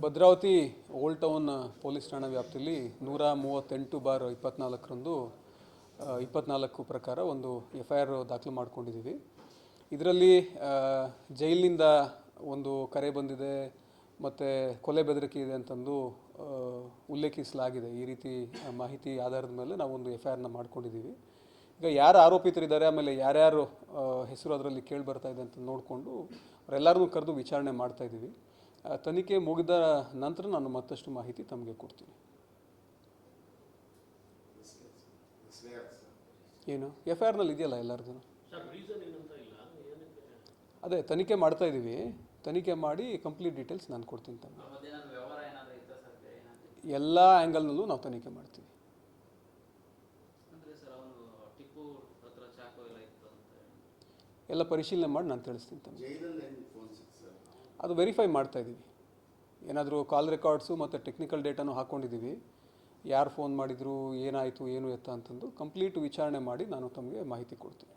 Bhadravati old town police ಠಾಣಾ ವ್ಯಾಪ್ತಿಯಲ್ಲಿ ನೂರ ಮೂವತ್ತೆಂಟು ಬಾರ್ ಇಪ್ಪತ್ನಾಲ್ಕರಂದು ಇಪ್ಪತ್ನಾಲ್ಕು ಪ್ರಕಾರ ಒಂದು ಎಫ್ ಐ ಆರ್ ದಾಖಲು ಮಾಡ್ಕೊಂಡಿದ್ದೀವಿ. ಇದರಲ್ಲಿ ಜೈಲಿನಿಂದ ಒಂದು ಕರೆ ಬಂದಿದೆ ಮತ್ತು ಕೊಲೆ ಬೆದರಿಕೆ ಇದೆ ಅಂತಂದು ಉಲ್ಲೇಖಿಸಲಾಗಿದೆ. ಈ ರೀತಿ ಮಾಹಿತಿ ಆಧಾರದ ಮೇಲೆ ನಾವು ಒಂದು ಎಫ್ ಐ ಆರ್ನ ಮಾಡ್ಕೊಂಡಿದ್ದೀವಿ. ಈಗ ಯಾರು ಆರೋಪಿತರಿದ್ದಾರೆ ಆಮೇಲೆ ಯಾರ್ಯಾರು ಹೆಸರು ಅದರಲ್ಲಿ ಕೇಳಿ ಬರ್ತಾ ಇದೆ ಅಂತ ನೋಡಿಕೊಂಡು ಅವರೆಲ್ಲರನ್ನೂ ಕರೆದು ವಿಚಾರಣೆ ಮಾಡ್ತಾ ಇದ್ದೀವಿ. ಆ, ತನಿಖೆ ಮುಗಿದ ನಂತರ ನಾನು ಮತ್ತಷ್ಟು ಮಾಹಿತಿ ತಮಗೆ ಕೊಡ್ತೀನಿ. ಏನು? ಎಫ್ ಐ ಆರ್ನಲ್ಲಿ ಇದೆಯಲ್ಲ ಎಲ್ಲರದ್ದು? ಅದೇ, ತನಿಖೆ ಮಾಡ್ತಾ ಇದ್ದೀವಿ ತನಿಖೆ ಮಾಡಿ ಕಂಪ್ಲೀಟ್ ಡೀಟೇಲ್ಸ್ ನಾನು ಕೊಡ್ತೀನಿ ತಮಗೆ. ಎಲ್ಲ ಆ್ಯಂಗಲ್ನಲ್ಲೂ ನಾವು ತನಿಖೆ ಮಾಡ್ತೀವಿ. ಎಲ್ಲ ಪರಿಶೀಲನೆ ಮಾಡಿ ನಾನು ತಿಳಿಸ್ತೀನಿ ತಮಗೆ. ಅದು ವೆರಿಫೈ ಮಾಡ್ತಾ ಇದ್ದೀವಿ. ಏನಾದರೂ ಕಾಲ್ ರೆಕಾರ್ಡ್ಸು ಮತ್ತು ಟೆಕ್ನಿಕಲ್ ಡೇಟಾನು ಹಾಕ್ಕೊಂಡಿದ್ದೀವಿ ಯಾರು ಫೋನ್ ಮಾಡಿದರು, ಏನಾಯಿತು, ಏನು ಎತ್ತ ಅಂತಂದು ಕಂಪ್ಲೀಟ್ ವಿಚಾರಣೆ ಮಾಡಿ ನಾನು ತಮಗೆ ಮಾಹಿತಿ ಕೊಡ್ತೀನಿ.